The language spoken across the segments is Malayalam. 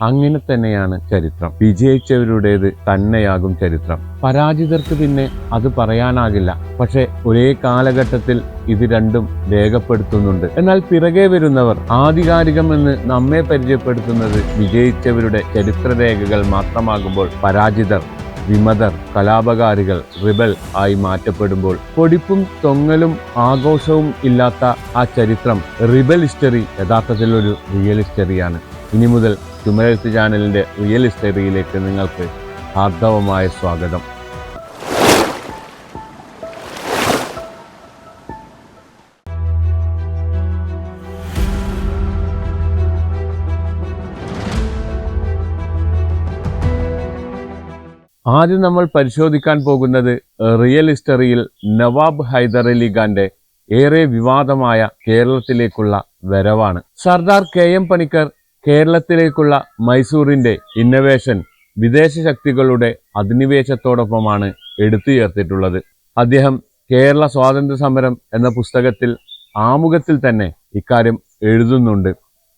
അങ്ങനെ തന്നെയാണ് ചരിത്രം. വിജയിച്ചവരുടേത് തന്നെയാകും ചരിത്രം. പരാജിതർക്ക് പിന്നെ അത് പറയാനാകില്ല. പക്ഷെ ഒരേ കാലഘട്ടത്തിൽ ഇത് രണ്ടും രേഖപ്പെടുത്തുന്നുണ്ട്. എന്നാൽ പിറകെ വരുന്നവർ ആധികാരികമെന്ന് നമ്മെ പരിചയപ്പെടുത്തുന്നത് വിജയിച്ചവരുടെ ചരിത്രരേഖകൾ മാത്രമാകുമ്പോൾ പരാജിതർ വിമതർ കലാപകാരികൾ റിബൽ ആയി മാറ്റപ്പെടുമ്പോൾ പൊടിപ്പും തൊങ്ങലും ആഘോഷവും ഇല്ലാത്ത ആ ചരിത്രം റിബൽ ഹിസ്റ്ററി യഥാർത്ഥത്തിൽ ഒരു റിയൽ ഹിസ്റ്ററിയാണ്. ഇനി മുതൽ ചുമരെഴുത്ത് ചാനലിന്റെ റിയൽ ഹിസ്റ്ററിയിലേക്ക് നിങ്ങൾക്ക് ഹാർദവമായ സ്വാഗതം. ആദ്യം നമ്മൾ പരിശോധിക്കാൻ പോകുന്നത് റിയൽ ഹിസ്റ്ററിയിൽ നവാബ് ഹൈദർ അലി ഖാന്റെ ഏറെ വിവാദമായ കേരളത്തിലേക്കുള്ള വരവാണ്. സർദാർ കെ എം പണിക്കർ കേരളത്തിലേക്കുള്ള മൈസൂറിന്റെ ഇന്നവേഷൻ വിദേശ ശക്തികളുടെ അധിനിവേശത്തോടൊപ്പമാണ് എടുത്തു ചേർത്തിട്ടുള്ളത് അദ്ദേഹം കേരള സ്വാതന്ത്ര്യ സമരം എന്ന പുസ്തകത്തിൽ ആമുഖത്തിൽ തന്നെ ഇക്കാര്യം എഴുതുന്നുണ്ട്.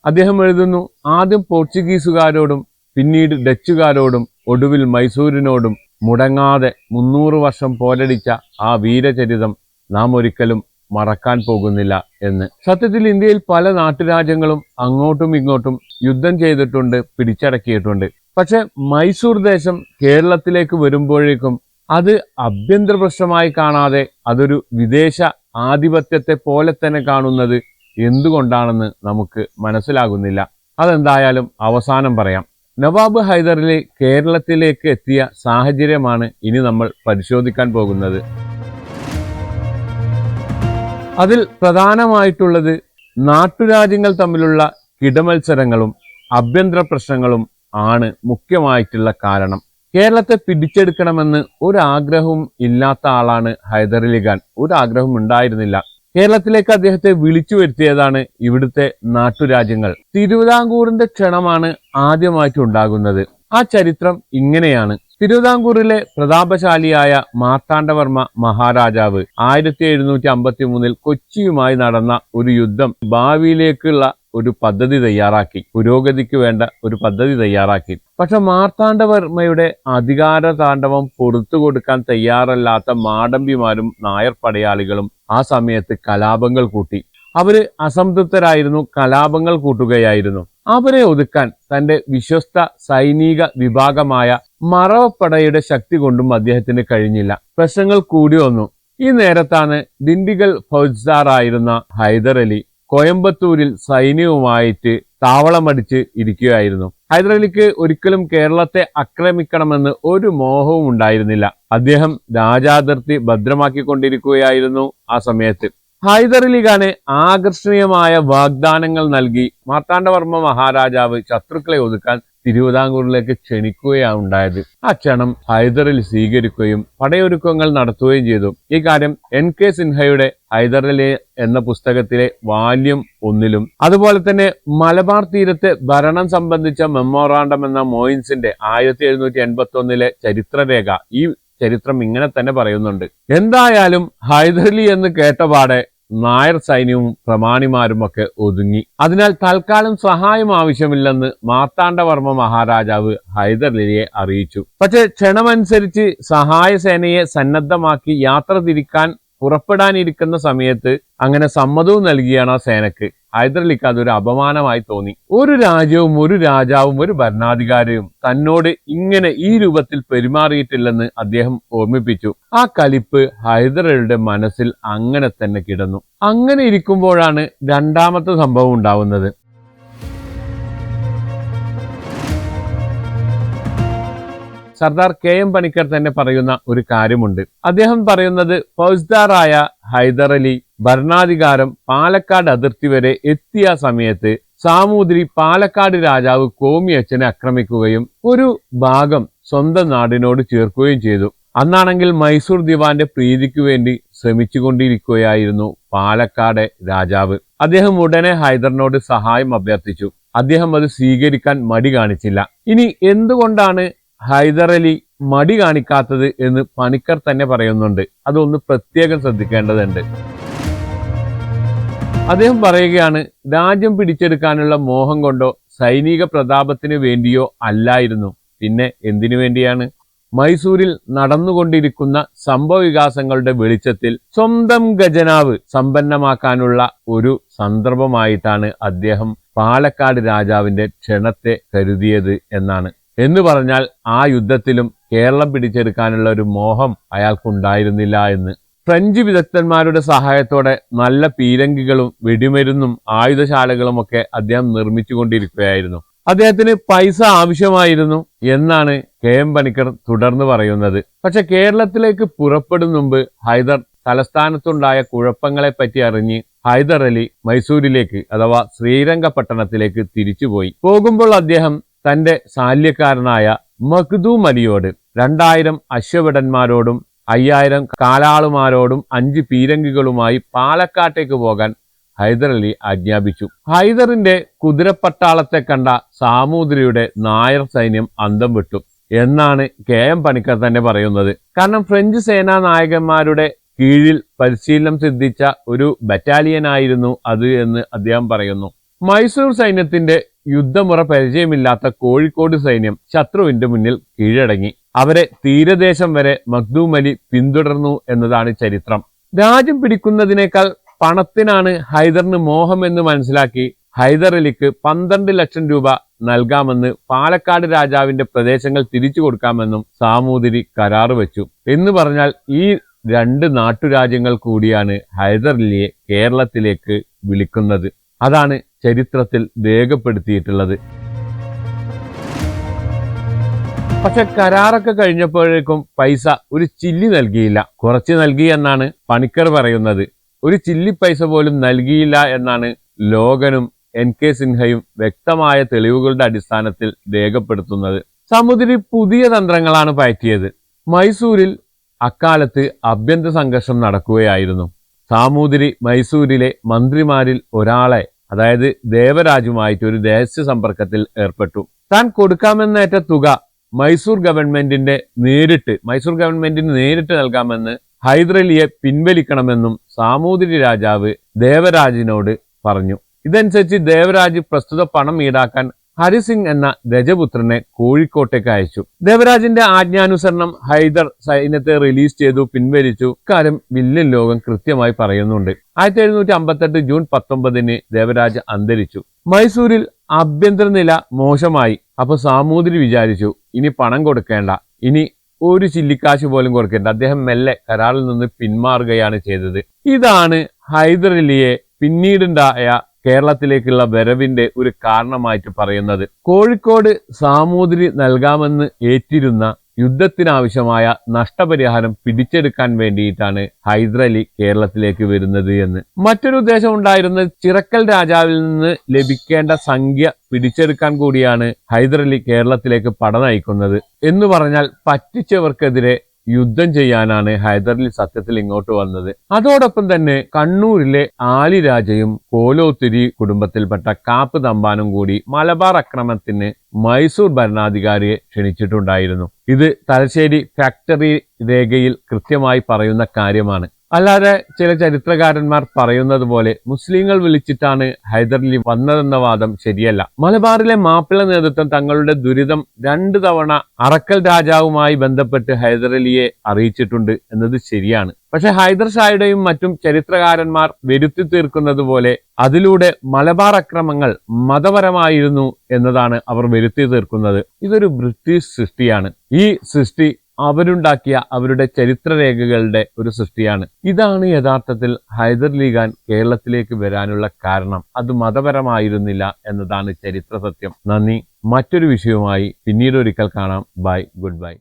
അദ്ദേഹം എഴുതുന്നു ആദ്യം പോർച്ചുഗീസുകാരോടും പിന്നീട് ഡച്ചുകാരോടും ഒടുവിൽ മൈസൂരിനോടും മുടങ്ങാതെ മുന്നൂറ് വർഷം പോരടിച്ച ആ വീരചരിതം നാം ഒരിക്കലും മറക്കാൻ പോകുന്നില്ല. എന്ന്. സത്യത്തിൽ ഇന്ത്യയിൽ പല നാട്ടുരാജ്യങ്ങളും അങ്ങോട്ടും ഇങ്ങോട്ടും യുദ്ധം ചെയ്തിട്ടുണ്ട് പിടിച്ചടക്കിയിട്ടുണ്ട്. പക്ഷെ മൈസൂർ ദേശം കേരളത്തിലേക്ക് വരുമ്പോഴേക്കും അത് അഭ്യന്തര പ്രശ്നമായി കാണാതെ അതൊരു വിദേശ ആധിപത്യത്തെ പോലെ തന്നെ കാണുന്നത് എന്തുകൊണ്ടാണെന്ന് നമുക്ക് മനസ്സിലാകുന്നില്ല. അതെന്തായാലും അവസാനം പറയാം. നവാബ് ഹൈദറിലെ കേരളത്തിലേക്ക് എത്തിയ സാഹചര്യമാണ് ഇനി നമ്മൾ പരിശോധിക്കാൻ പോകുന്നത്. അതിൽ പ്രധാനമായിട്ടുള്ളത് നാട്ടുരാജ്യങ്ങൾ തമ്മിലുള്ള കിടമത്സരങ്ങളും അഭ്യന്തര പ്രശ്നങ്ങളും ആണ് മുഖ്യമായിട്ടുള്ള കാരണം. കേരളത്തെ പിടിച്ചെടുക്കണമെന്ന് ഒരാഗ്രഹവും ഇല്ലാത്ത ആളാണ് ഹൈദരലി ഖാൻ. ഒരാഗ്രഹവും ഉണ്ടായിരുന്നില്ല. കേരളത്തിലേക്ക് അദ്ദേഹത്തെ വിളിച്ചു വരുത്തിയതാണ് ഇവിടുത്തെ നാട്ടുരാജ്യങ്ങൾ. തിരുവിതാംകൂറിന്റെ ക്ഷണമാണ് ആദ്യമായിട്ട് ഉണ്ടാകുന്നത്. ആ ചരിത്രം ഇങ്ങനെയാണ്. തിരുവിതാംകൂറിലെ പ്രതാപശാലിയായ മാർത്താണ്ഡവർമ്മ മഹാരാജാവ് ആയിരത്തി എഴുന്നൂറ്റി അമ്പത്തി മൂന്നിൽ കൊച്ചിയുമായി നടന്ന ഒരു യുദ്ധം ഭാവിയിലേക്കുള്ള ഒരു പദ്ധതി തയ്യാറാക്കി. പുരോഗതിക്ക് വേണ്ട ഒരു പദ്ധതി തയ്യാറാക്കി. പക്ഷെ മാർത്താണ്ഡവർമ്മയുടെ അധികാര താണ്ഡവം പുറത്തു കൊടുക്കാൻ തയ്യാറല്ലാത്ത മാടമ്പിമാരും നായർ പടയാളികളും ആ സമയത്ത് കലാപങ്ങൾ കൂട്ടി. അവർ അസംതൃപ്തരായിരുന്നു കലാപങ്ങൾ കൂട്ടുകയായിരുന്നു. അവരെ ഒതുക്കാൻ തന്റെ വിശ്വസ്ത സൈനിക വിഭാഗമായ മറവപ്പടയുടെ ശക്തി കൊണ്ടും അദ്ദേഹത്തിന് കഴിഞ്ഞില്ല. പ്രശ്നങ്ങൾ കൂടി വന്നു. ഈ നേരത്താണ് ദിണ്ടിഗൽ ഫൗജ്ദാറായിരുന്ന ഹൈദർ അലി കോയമ്പത്തൂരിൽ സൈന്യവുമായിട്ട് താവളമടിച്ച് ഇരിക്കുകയായിരുന്നു. ഹൈദരലിക്ക് ഒരിക്കലും കേരളത്തെ ആക്രമിക്കണമെന്ന് ഒരു മോഹവും ഉണ്ടായിരുന്നില്ല. അദ്ദേഹം രാജാതിർത്തി ഭദ്രമാക്കിക്കൊണ്ടിരിക്കുകയായിരുന്നു ആ സമയത്ത്. ഹൈദരലി ഖാന് ആകർഷണീയമായ വാഗ്ദാനങ്ങൾ നൽകി മാർത്താണ്ഡവർമ്മ മഹാരാജാവ് ശത്രുക്കളെ ഒതുക്കാൻ തിരുവിതാംകൂറിലേക്ക് ക്ഷണിക്കുകയാണ് ഉണ്ടായത്. ആ ക്ഷണം ഹൈദറിൽ സ്വീകരിക്കുകയും പടയൊരുക്കങ്ങൾ നടത്തുകയും ചെയ്തു. ഈ കാര്യം എൻ കെ സിൻഹയുടെ ഹൈദറിലെ എന്ന പുസ്തകത്തിലെ വാല്യം ഒന്നിലും അതുപോലെ തന്നെ മലബാർ തീരത്തെ ഭരണം സംബന്ധിച്ച മെമ്മോറാണ്ടം എന്ന മോയിൻസിന്റെ ആയിരത്തി എഴുന്നൂറ്റി എൺപത്തി ഒന്നിലെ ചരിത്രരേഖ ഈ ചരിത്രം ഇങ്ങനെ തന്നെ പറയുന്നുണ്ട്. എന്തായാലും ഹൈദരലി എന്ന് കേട്ടപാടെ നായർ സൈന്യവും പ്രമാണിമാരും ഒക്കെ ഒതുങ്ങി. അതിനാൽ തൽക്കാലം സഹായം ആവശ്യമില്ലെന്ന് മാർത്താണ്ഡവർമ്മ മഹാരാജാവ് ഹൈദർലിയെ അറിയിച്ചു. പക്ഷെ ക്ഷണമനുസരിച്ച് സഹായ സേനയെ സന്നദ്ധമാക്കി യാത്ര തിരിക്കാൻ പുറപ്പെടാനിരിക്കുന്ന സമയത്ത് അങ്ങനെ സമ്മതവും നൽകിയാണ് ആ സേനക്ക്. ഹൈദരലിക്ക് അതൊരു അപമാനമായി തോന്നി. ഒരു രാജ്യവും ഒരു രാജാവും ഒരു ഭരണാധികാരിയും തന്നോട് ഇങ്ങനെ ഈ രൂപത്തിൽ പെരുമാറിയിട്ടില്ലെന്ന് അദ്ദേഹം ഓർമ്മിപ്പിച്ചു. ആ കലിപ്പ് ഹൈദരലിയുടെ മനസ്സിൽ അങ്ങനെ തന്നെ കിടന്നു. അങ്ങനെ ഇരിക്കുമ്പോഴാണ് രണ്ടാമത്തെ സംഭവം ഉണ്ടാവുന്നത്. സർദാർ കെ എം പണിക്കർ തന്നെ പറയുന്ന ഒരു കാര്യമുണ്ട്. അദ്ദേഹം പറയുന്നത് ഫൗജ്ദാറായ അലി ഭരണാധികാരം പാലക്കാട് അതിർത്തി വരെ എത്തിയ സമയത്ത് സാമൂതിരി പാലക്കാട് രാജാവ് കോമി കോമിയച്ചനെ ആക്രമിക്കുകയും ഒരു ഭാഗം സ്വന്തം നാടിനോട് ചേർക്കുകയും ചെയ്തു. അന്നാണെങ്കിൽ മൈസൂർ ദിവാന്റെ പ്രീതിക്ക് വേണ്ടി ശ്രമിച്ചുകൊണ്ടിരിക്കുകയായിരുന്നു പാലക്കാട് രാജാവ്. അദ്ദേഹം ഉടനെ ഹൈദറിനോട് സഹായം അഭ്യർത്ഥിച്ചു. അദ്ദേഹം അത് സ്വീകരിക്കാൻ മടി കാണിച്ചില്ല. ഇനി എന്തുകൊണ്ടാണ് ഹൈദർ അലി മടി കാണിക്കാത്തത് എന്ന് പണിക്കർ തന്നെ പറയുന്നുണ്ട്. അതൊന്ന് പ്രത്യേകം ശ്രദ്ധിക്കേണ്ടതുണ്ട്. അദ്ദേഹം പറയുകയാണ് രാജ്യം പിടിച്ചെടുക്കാനുള്ള മോഹം കൊണ്ടോ സൈനിക പ്രതാപത്തിന് വേണ്ടിയോ അല്ലായിരുന്നു. പിന്നെ എന്തിനു വേണ്ടിയാണ്? മൈസൂരിൽ നടന്നുകൊണ്ടിരിക്കുന്ന സംഭവവികാസങ്ങളുടെ വെളിച്ചത്തിൽ സ്വന്തം ഖജനാവ് സമ്പന്നമാക്കാനുള്ള ഒരു സന്ദർഭമായിട്ടാണ് അദ്ദേഹം പാലക്കാട് രാജാവിന്റെ ക്ഷണത്തെ കരുതിയത് എന്നാണ്. എന്ന് പറഞ്ഞാൽ ആ യുദ്ധത്തിലും കേരളം പിടിച്ചെടുക്കാനുള്ള ഒരു മോഹം അയാൾക്കുണ്ടായിരുന്നില്ല എന്ന്. ഫ്രഞ്ച് വിദഗ്ധന്മാരുടെ സഹായത്തോടെ നല്ല പീരങ്കികളും വെടിമരുന്നും ആയുധശാലകളും ഒക്കെ അദ്ദേഹം നിർമ്മിച്ചുകൊണ്ടിരിക്കുകയായിരുന്നു. അദ്ദേഹത്തിന് പൈസ ആവശ്യമായിരുന്നു എന്നാണ് കെ എം പണിക്കർ തുടർന്ന് പറയുന്നത്. പക്ഷെ കേരളത്തിലേക്ക് പുറപ്പെടും മുമ്പ് ഹൈദർ തലസ്ഥാനത്തുണ്ടായ കുഴപ്പങ്ങളെപ്പറ്റി അറിഞ്ഞ് ഹൈദർ അലി മൈസൂരിലേക്ക് അഥവാ ശ്രീരംഗപട്ടണത്തിലേക്ക് തിരിച്ചുപോയി. പോകുമ്പോൾ അദ്ദേഹം തന്റെ ശാല്യക്കാരനായ മഖ്ദൂം അലിയോട് രണ്ടായിരം അശ്വഭടന്മാരോടും അയ്യായിരം കാലാളുമാരോടും അഞ്ച് പീരങ്കികളുമായി പാലക്കാട്ടേക്ക് പോകാൻ ഹൈദർ അലി ആജ്ഞാപിച്ചു. ഹൈദറിന്റെ കുതിരപ്പട്ടാളത്തെ കണ്ട സാമൂതിരിയുടെ നായർ സൈന്യം അന്തം വിട്ടു. എന്നാണ് കെ എം പണിക്കർ തന്നെ പറയുന്നത്. കാരണം ഫ്രഞ്ച് സേനാ നായകന്മാരുടെ കീഴിൽ പരിശീലനം സിദ്ധിച്ച ഒരു ബറ്റാലിയൻ ആയിരുന്നു അത് എന്ന് അദ്ദേഹം പറയുന്നു. മൈസൂർ സൈന്യത്തിന്റെ യുദ്ധമുറ പരിചയമില്ലാത്ത കോഴിക്കോട് സൈന്യം ശത്രുവിന്റെ മുന്നിൽ കീഴടങ്ങി. അവരെ തീരദേശം വരെ മഖ്ദൂം അലി പിന്തുടർന്നു എന്നതാണ് ചരിത്രം. രാജ്യം പിടിക്കുന്നതിനേക്കാൾ പണത്തിനാണ് ഹൈദറിന് മോഹം എന്ന് മനസ്സിലാക്കി ഹൈദർ അലിക്ക് പന്ത്രണ്ട് ലക്ഷം രൂപ നൽകാമെന്ന് പാലക്കാട് രാജാവിന്റെ പ്രദേശങ്ങൾ തിരിച്ചു കൊടുക്കാമെന്നും സാമൂതിരി കരാറ് വെച്ചു. എന്ന് പറഞ്ഞാൽ ഈ രണ്ട് നാട്ടുരാജ്യങ്ങൾ കൂടിയാണ് ഹൈദർ അലിയെ കേരളത്തിലേക്ക് വിളിക്കുന്നത്. അതാണ് ചരിത്രത്തിൽ രേഖപ്പെടുത്തിയിട്ടുള്ളത്. പക്ഷെ കരാറൊക്കെ കഴിഞ്ഞപ്പോഴേക്കും പൈസ ഒരു ചില്ലി നൽകിയില്ല. കുറച്ച് നൽകി എന്നാണ് പണിക്കർ പറയുന്നത്. ഒരു ചില്ലി പൈസ പോലും നൽകിയില്ല എന്നാണ് ലോകനും എൻ കെ സിൻഹയും വ്യക്തമായ തെളിവുകളുടെ അടിസ്ഥാനത്തിൽ രേഖപ്പെടുത്തുന്നത്. സമുദ്രി പുതിയ തന്ത്രങ്ങളാണ് പയറ്റിയത്. മൈസൂരിൽ അക്കാലത്ത് അഭ്യന്തര സംഘർഷം നടക്കുകയായിരുന്നു. സാമൂതിരി മൈസൂരിലെ മന്ത്രിമാരിൽ ഒരാളെ അതായത് ദേവരാജുമായിട്ട് ഒരു രഹസ്യ സമ്പർക്കത്തിൽ ഏർപ്പെട്ടു. താൻ കൊടുക്കാമെന്നേറ്റ തുക മൈസൂർ ഗവൺമെന്റിന്റെ നേരിട്ട് മൈസൂർ ഗവൺമെന്റിന് നേരിട്ട് നൽകാമെന്ന് ഹൈദരലിയെ പിൻവലിക്കണമെന്നും സാമൂതിരി രാജാവ് ദേവരാജിനോട് പറഞ്ഞു. ഇതനുസരിച്ച് ദേവരാജ് പ്രസ്തുത പണം ഈടാക്കാൻ ഹരിസിംഗ് എന്ന രജപുത്രനെ കോഴിക്കോട്ടേക്ക് അയച്ചു. ദേവരാജിന്റെ ആജ്ഞാനുസരണം ഹൈദർ സൈന്യത്തെ റിലീസ് ചെയ്തു പിൻവലിച്ചു. ഇക്കാര്യം വില്യൻ ലോകം കൃത്യമായി പറയുന്നുണ്ട്. ആയിരത്തി എഴുന്നൂറ്റി അമ്പത്തെട്ട് ജൂൺ പത്തൊമ്പതിന് ദേവരാജ് അന്തരിച്ചു. മൈസൂരിൽ ആഭ്യന്തരനില മോശമായി. അപ്പൊ സാമൂതിരി വിചാരിച്ചു ഇനി പണം കൊടുക്കേണ്ട. ഇനി ഒരു ചില്ലിക്കാശ് പോലും കൊടുക്കേണ്ട. അദ്ദേഹം മെല്ലെ കരാറിൽ നിന്ന് പിന്മാറുകയാണ് ചെയ്തത്. ഇതാണ് ഹൈദരലിയെ പിന്നീടുണ്ടായ കേരളത്തിലേക്കുള്ള വരവിന്റെ ഒരു കാരണമായിട്ട് പറയുന്നത്. കോഴിക്കോട് സാമൂതിരി നൽകാമെന്ന് ഏറ്റിരുന്ന യുദ്ധത്തിനാവശ്യമായ നഷ്ടപരിഹാരം പിടിച്ചെടുക്കാൻ വേണ്ടിയിട്ടാണ് ഹൈദരലി കേരളത്തിലേക്ക് വരുന്നത് എന്ന്. മറ്റൊരു ഉദ്ദേശം ഉണ്ടായിരുന്നത് ചിറക്കൽ രാജാവിൽ നിന്ന് ലഭിക്കേണ്ട സംഖ്യ പിടിച്ചെടുക്കാൻ കൂടിയാണ് ഹൈദരലി കേരളത്തിലേക്ക് പട നയിക്കുന്നത്. എന്ന് പറഞ്ഞാൽ പറ്റിച്ചവർക്കെതിരെ യുദ്ധം ചെയ്യാനാണ് ഹൈദരലി സത്യത്തിൽ ഇങ്ങോട്ട് വന്നത്. അതോടൊപ്പം തന്നെ കണ്ണൂരിലെ ആലിരാജയും കോലോത്തിരി കുടുംബത്തിൽപ്പെട്ട കാപ്പ് തമ്പാനും കൂടി മലബാർ അക്രമത്തിന് മൈസൂർ ഭരണാധികാരിയെ ക്ഷണിച്ചിട്ടുണ്ടായിരുന്നു. ഇത് തലശ്ശേരി ഫാക്ടറി രേഖയിൽ കൃത്യമായി പറയുന്ന കാര്യമാണ്. അല്ലാതെ ചില ചരിത്രകാരന്മാർ പറയുന്നത് പോലെ മുസ്ലിങ്ങൾ വിളിച്ചിട്ടാണ് ഹൈദരലി വന്നതെന്ന വാദം ശരിയല്ല. മലബാറിലെ മാപ്പിള നേതൃത്വം തങ്ങളുടെ ദുരിതം രണ്ടു തവണ അറക്കൽ രാജാവുമായി ബന്ധപ്പെട്ട് ഹൈദരലിയെ അറിയിച്ചിട്ടുണ്ട് എന്നത് ശരിയാണ്. പക്ഷെ ഹൈദർ ഷായുടെയും മറ്റും ചരിത്രകാരന്മാർ വരുത്തി തീർക്കുന്നത് പോലെ അതിലൂടെ മലബാർ അക്രമങ്ങൾ മതപരമായിരുന്നു എന്നതാണ് അവർ വരുത്തി തീർക്കുന്നത്. ഇതൊരു ബ്രിട്ടീഷ് സൃഷ്ടിയാണ്. ഈ സൃഷ്ടി അവരുണ്ടാക്കിയ അവരുടെ ചരിത്രരേഖകളുടെ ഒരു സൃഷ്ടിയാണ്. ഇതാണ് യഥാർത്ഥത്തിൽ ഹൈദർ ഖാൻ കേരളത്തിലേക്ക് വരാനുള്ള കാരണം. അത് മതപരമായിരുന്നില്ല എന്നതാണ് ചരിത്ര സത്യം നന്ദി. മറ്റൊരു വിഷയവുമായി പിന്നീട് ഒരിക്കൽ കാണാം. ബൈ. Good bye.